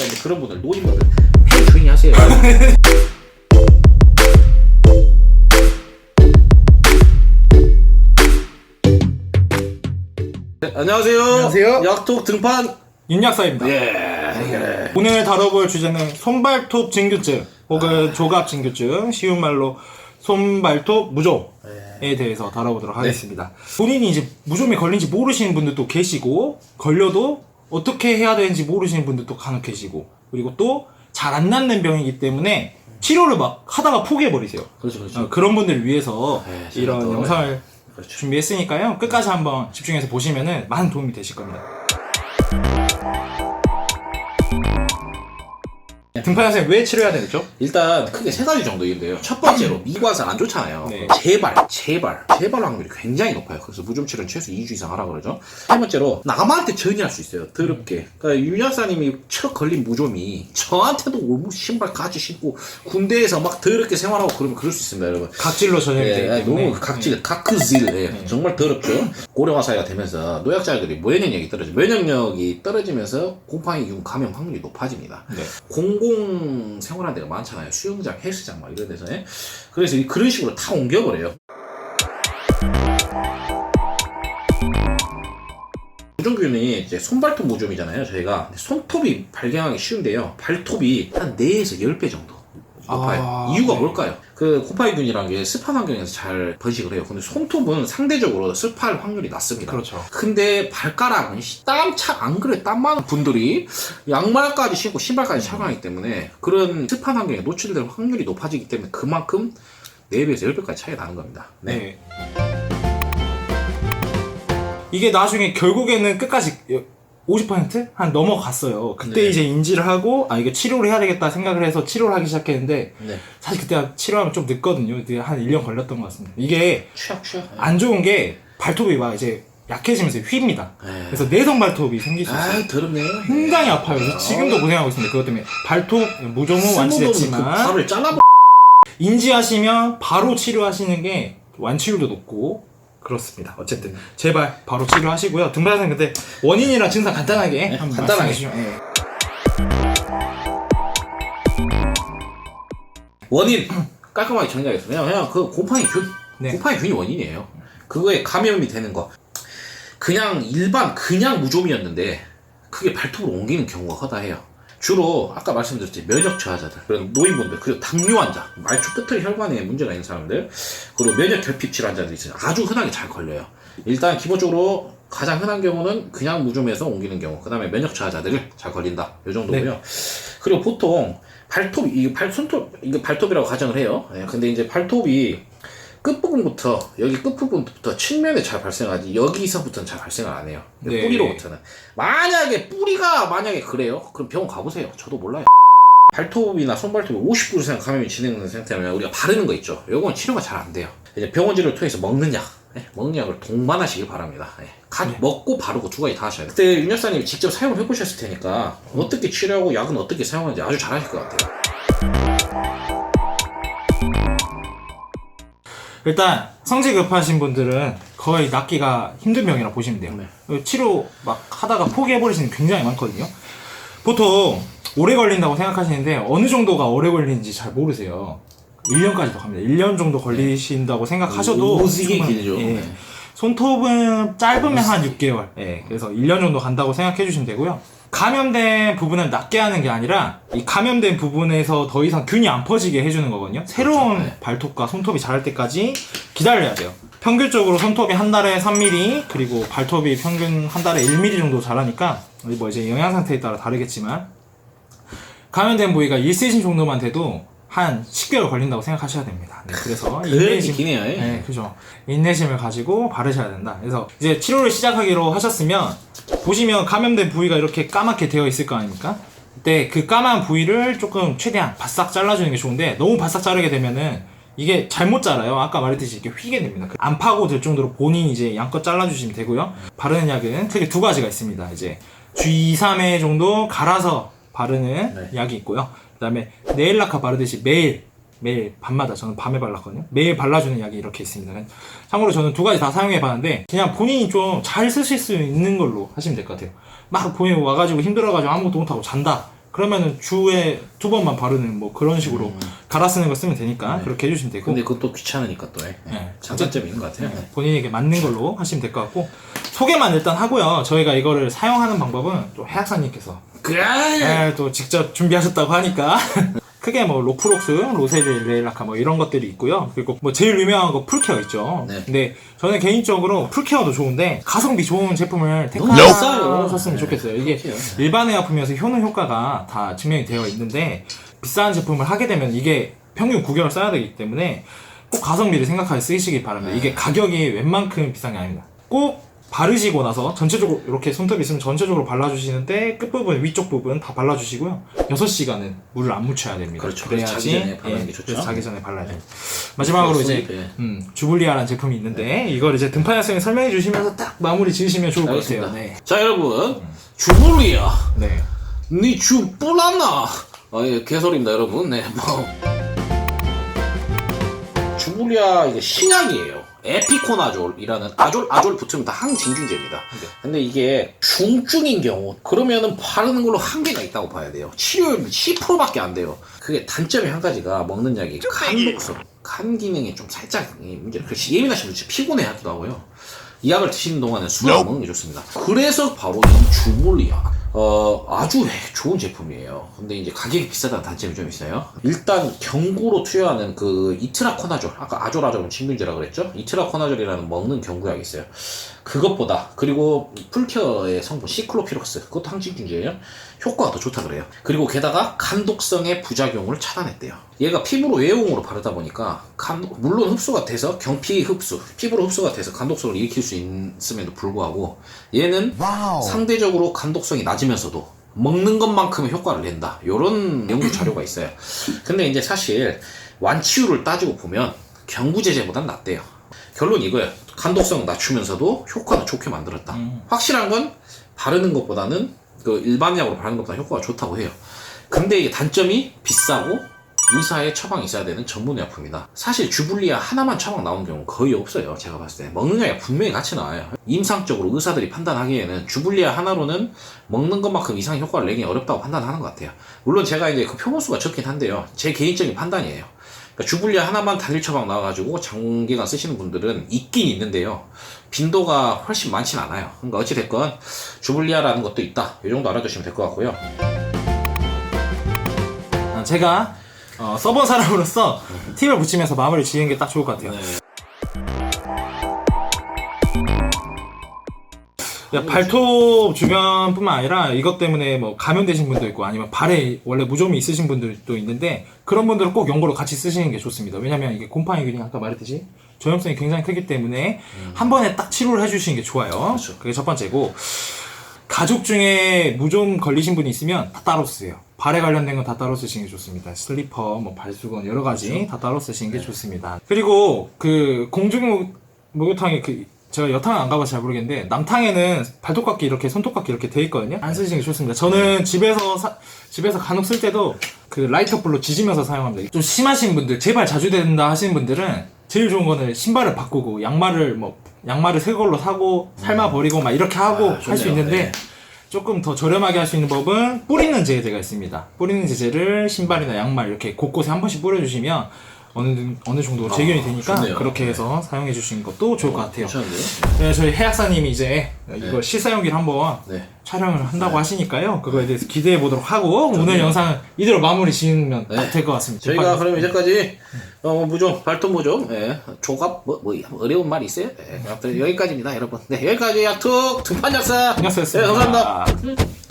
근데 그런 분들 노인분들 폐 조용히 하세요. 네, 안녕하세요. 안녕하세요. 약톡 등판. 윤약사입니다. 예. 오늘 다뤄볼 주제는 손발톱 진규증 혹은 조갑 진규증 쉬운 말로 손발톱 무좀에 대해서 다뤄보도록 하겠습니다. 본인이 이제 무좀에 걸린지 모르시는 분들도 계시고 걸려도 어떻게 해야 되는지 모르시는 분들도 간혹 계시고 그리고 또 잘 안 낫는 병이기 때문에 치료를 막 하다가 포기해 버리세요. 그렇죠, 그렇죠. 어, 그런 분들을 위해서 네, 이런 또, 영상을 그렇죠. 준비했으니까요. 끝까지 한번 집중해서 보시면은 많은 도움이 되실 겁니다. 등판 선생님 왜 치료해야 되죠? 일단 크게 세 가지 정도 있는데요. 첫 번째로 미관상 안 좋잖아요. 네. 재발, 재발, 재발 확률이 굉장히 높아요. 그래서 무좀 치료는 최소 2주 이상 하라 그러죠. 세 번째로 남한테 전이할 수 있어요. 더럽게. 그러니까 윤 여사님이 첫 걸린 무좀이 저한테도 올무 신발 까지 신고 군대에서 막 더럽게 생활하고 그러면 그럴 수 있습니다, 여러분. 각질로 전염이 예, 되기 예, 때문에 너무 각질, 각크질, 예, 정말 더럽죠. 고령화 사회가 되면서 노약자들이 면역력이 떨어져, 면역력이 떨어지면서 곰팡이균 감염 확률이 높아집니다. 네. 공공 생활한 데가 많잖아요. 수영장, 헬스장 막 이런 데서. 예. 그래서 이- 그런 식으로 다 옮겨버려요. 무좀균이 이제 손발톱 무좀이잖아요. 저희가 손톱이 발견하기 쉬운데요. 발톱이 한 4에서 10배 정도 높아요. 아, 이유가 네. 뭘까요? 그 곰팡이균이라는 게 습한 환경에서 잘 번식을 해요. 근데 손톱은 상대적으로 습할 확률이 낮습니다. 그렇죠. 근데 발가락은 땀차안 그래 땀 많은 분들이 양말까지 신고 신발까지 착용하기 때문에 그런 습한 환경에 노출될 확률이 높아지기 때문에 그만큼 4배에서 10배까지 차이가 나는 겁니다. 네. 네. 이게 나중에 결국에는 끝까지 50%한 넘어갔어요. 그때 네. 이제 인지를 하고 아 이거 치료를 해야 되겠다 생각을 해서 치료를 하기 시작했는데 네. 사실 그때 치료하면 좀 늦거든요. 그때 한 1년 걸렸던 것 같습니다. 이게 취약 취약. 안 좋은 게 발톱이 막 이제 약해지면서 휩니다. 네. 그래서 내성 발톱이 생길 수 있어요. 아 더럽네요. 굉장히 아파요. 그래서 지금도 고생하고 있습니다. 그것 때문에 발톱 무좀은 그 완치됐지만 발을 잘라버. 인지하시면 바로 치료하시는 게 완치율도 높고 그렇습니다. 어쨌든 제발 바로 치료하시고요. 등반선 근데 원인이랑 증상 간단하게 한번 간단하게. 말씀해 주시면 예. 원인 깔끔하게 정리하겠습니다. 그냥, 그냥 그 곰팡이 균, 네. 곰팡이 균이 원인이에요. 그거에 감염이 되는 거. 그냥 일반 그냥 무좀이었는데 그게 발톱으로 옮기는 경우가 허다해요. 주로 아까 말씀드렸듯이 면역 저하자들, 그런 노인분들, 그리고 당뇨 환자, 말초 끝털 혈관에 문제가 있는 사람들, 그리고 면역 결핍 질환자들이 있어요. 아주 흔하게 잘 걸려요. 일단 기본적으로 가장 흔한 경우는 그냥 무좀에서 옮기는 경우, 그 다음에 면역 저하자들을 잘 걸린다. 이 정도고요. 그리고 보통 발톱, 이게 발, 손톱, 이게 발톱이라고 가정을 해요. 예, 근데 이제 발톱이 끝부분부터, 여기 끝부분부터 측면에 잘 발생하지, 여기서부터는 잘 발생을 안 해요. 네. 뿌리로부터는. 만약에 뿌리가 만약에 그래요? 그럼 병원 가보세요. 저도 몰라요. 발톱이나 손발톱이 50% 이상 감염이 진행되는 상태라면 우리가 바르는 거 있죠. 요건 치료가 잘 안 돼요. 이제 병원 치료를 통해서 먹는 약, 예, 먹는 약을 동반하시길 바랍니다. 예, 가- 먹고 바르고 두 가지 다 하셔야 돼요. 그때 윤 여사님이 직접 사용을 해보셨을 테니까 어떻게 치료하고 약은 어떻게 사용하는지 아주 잘 아실 것 같아요. 일단 성질 급하신 분들은 거의 낫기가 힘든 병이라 보시면 돼요. 네. 치료 막 하다가 포기해 버리시는 굉장히 많거든요. 보통 오래 걸린다고 생각하시는데 어느 정도가 오래 걸리는지 잘 모르세요. 1년까지도 갑니다. 1년 정도 걸리신다고 생각하셔도 오지게 충분히- 길죠. 예. 네. 손톱은 짧으면 한 6개월. 예. 그래서 1년 정도 간다고 생각해 주시면 되고요. 감염된 부분을 낫게 하는 게 아니라 이 감염된 부분에서 더 이상 균이 안 퍼지게 해주는 거거든요. 새로운 네. 발톱과 손톱이 자랄 때까지 기다려야 돼요. 평균적으로 손톱이 한 달에 3mm 그리고 발톱이 평균 한 달에 1mm 정도 자라니까 뭐 이제 영양 상태에 따라 다르겠지만 감염된 부위가 1cm 정도만 돼도 한 10개월 걸린다고 생각하셔야 됩니다. 네, 그래서 그렇게 인내심- 기네요. 예. 네, 그죠. 인내심을 가지고 바르셔야 된다. 그래서 이제 치료를 시작하기로 하셨으면 보시면 감염된 부위가 이렇게 까맣게 되어 있을 거 아닙니까? 그때 그 까만 부위를 조금 최대한 바싹 잘라주는 게 좋은데 너무 바싹 자르게 되면은 이게 잘못 자라요. 아까 말했듯이 이렇게 휘게 됩니다. 안 파고 될 정도로 본인이 이제 양껏 잘라주시면 되고요. 바르는 약은 크게 두 가지가 있습니다. 이제 G3회 정도 갈아서 바르는 네. 약이 있고요. 그다음에 네일라카 바르듯이 매일 매일 밤마다 저는 밤에 발랐거든요. 매일 발라주는 약이 이렇게 있습니다. 참고로 저는 두 가지 다 사용해 봤는데 그냥 본인이 좀 잘 쓰실 수 있는 걸로 하시면 될 것 같아요. 막 본인 와가지고 힘들어가지고 아무것도 못하고 잔다. 그러면은 주에 두 번만 바르는 뭐 그런 식으로 갈아 쓰는 거 쓰면 되니까 그렇게 해주시면 되고 음. 근데 그것도 귀찮으니까 또 해. 네. 장단점이 있는 것 같아요. 본인에게 맞는 걸로 하시면 될 것 같고 소개만 일단 하고요. 저희가 이거를 사용하는 방법은 또 해학사님께서 그래. 예, 또 직접 준비하셨다고 하니까 크게 뭐 로프록스, 로세릴, 레일라카 뭐 이런 것들이 있고요. 그리고 뭐 제일 유명한 거 풀케어 있죠. 네. 근데 저는 개인적으로 풀케어도 좋은데 가성비 좋은 제품을. 택하셨으면 좋겠어요. 이게. 일반의 아프면서 효능 효과가 다 증명이 되어 있는데 비싼 제품을 하게 되면 이게 평균 9개월 써야 되기 때문에 꼭 가성비를 생각하여 쓰시기 바랍니다. 이게 가격이 웬만큼 비싼 게 아닙니다. 꼭 바르시고 나서 전체적으로 이렇게 손톱 있으면 전체적으로 발라주시는데 끝부분 위쪽 부분 다 발라주시고요 6시간은 물을 안 묻혀야 됩니다 그렇죠. 그래서 자기 전에 바르는 게 좋죠. 그래서 자기 전에 발라야 돼요 마지막으로 이제 손톱에. 음, 주블리아라는 제품이 있는데 이걸 이제 등판 학생이 설명해 주시면서 딱 마무리 지으시면 좋을 것 알겠습니다. 같아요 네. 자 여러분 주물이야. 네. 니주 뿔났나? 아, 예, 개소리입니다, 여러분. 네, 뭐. 주불리아 이게 신약이에요. 에피코나졸이라는 아졸 아졸 붙으면 다 항진균제입니다. 근데 이게 중증인 경우 그러면은 바르는 걸로 한계가 있다고 봐야 돼요. 치료율 10%밖에 안 돼요. 그게 단점이 한 가지가 먹는 약이 간독성, 간 기능에 좀 살짝 이 문제. 그래서 예민하신 분들 피곤해 하기도 하고요. 이 약을 드시는 동안은 술을 안 먹는 게 좋습니다. 그래서 바로 이 주몰리아. 어, 아주 좋은 제품이에요. 근데 이제 가격이 비싸다는 단점이 좀 있어요. 일단 경구로 투여하는 그 이트라코나졸, 아까 아졸아졸은 진균제라 그랬죠? 이트라코나졸이라는 먹는 경구약이 있어요. 그것보다, 그리고 풀케어의 성분 시클로피록스, 그것도 항진균제예요. 효과가 더 좋다 그래요. 그리고 게다가 간독성의 부작용을 차단했대요. 얘가 피부로 외용으로 바르다 보니까 간, 물론 흡수가 돼서 경피 흡수, 피부로 흡수가 돼서 간독성을 일으킬 수 있음에도 불구하고 얘는 상대적으로 간독성이 낮으면서도 먹는 것만큼의 효과를 낸다. 이런 연구 자료가 있어요. 근데 이제 사실 완치율을 따지고 보면 경구제제보단 낫대요. 결론 이거예요. 간독성 낮추면서도 효과는 좋게 만들었다. 확실한 건 바르는 것보다는 그 일반 약으로 바르는 것보다 효과가 좋다고 해요. 근데 이게 단점이 비싸고 의사의 처방이 있어야 되는 전문의약품이다. 사실 주블리아 하나만 처방 나온 경우 거의 없어요. 제가 봤을 때 먹는 약이 분명히 같이 나와요. 임상적으로 의사들이 판단하기에는 주블리아 하나로는 먹는 것만큼 이상 효과를 내기 어렵다고 판단하는 것 같아요. 물론 제가 이제 그 표본수가 적긴 한데요. 제 개인적인 판단이에요. 그러니까 주블리아 하나만 단일 처방 나와가지고 장기간 쓰시는 분들은 있긴 있는데요. 빈도가 훨씬 많진 않아요. 그러니까 어찌됐건 주블리아라는 것도 있다. 이 정도 알아두시면 될 것 같고요. 아, 제가 어, 써본 사람으로서 팁을 붙이면서 마무리 지은 게 딱 좋을 것 같아요. 야, 발톱 주변뿐만 아니라 이것 때문에 뭐 감염되신 분도 있고 아니면 발에 원래 무좀이 있으신 분들도 있는데 그런 분들은 꼭 연고로 같이 쓰시는 게 좋습니다. 왜냐면 이게 곰팡이 균이 아까 말했듯이 전염성이 굉장히 크기 때문에 한 번에 딱 치료를 해주시는 게 좋아요. 그렇죠. 그게 첫 번째고 가족 중에 무좀 걸리신 분이 있으면 다 따로 쓰세요. 발에 관련된 건 다 따로 쓰시는 게 좋습니다. 슬리퍼, 뭐 발수건 여러 가지 다 따로 쓰시는 게 좋습니다. 그리고 그 공중 목욕탕에 그 제가 여탕은 안 가봐서 잘 모르겠는데 남탕에는 발톱깎이 이렇게 손톱깎이 이렇게 돼 있거든요. 안 쓰시는 게 좋습니다. 저는 집에서 사- 집에서 간혹 쓸 때도 그 라이터 불로 지지면서 사용합니다. 좀 심하신 분들, 제발 자주 된다 하시는 분들은 제일 좋은 거는 신발을 바꾸고 양말을 뭐 양말을 새 걸로 사고 삶아 버리고 막 이렇게 하고 아, 할 수. 있는데 네. 조금 더 저렴하게 할 수 있는 법은 뿌리는 제제가 있습니다. 뿌리는 제제를 신발이나 양말 이렇게 곳곳에 한 번씩 뿌려주시면 어느 어느 정도 제균이 되니까 좋네요. 그렇게 해서 사용해 주시는 것도 좋을 것 같아요. 괜찮은데요? 네, 저희 해약사님이 이제 이걸 실사용기를 한번 네. 촬영을 한다고 하시니까요. 그거에 대해서 기대해 보도록 하고 오늘 영상 이대로 마무리 지으면 네. 딱될것 같습니다. 저희가 그럼 이제까지 어, 무좀 발톱 무좀 예, 조갑 뭐, 뭐 어려운 말 있어요? 예, 아무튼 여기까지입니다 여러분 네 여기까지 약툭 등판 약사 안녕하셨습니다. 네, 감사합니다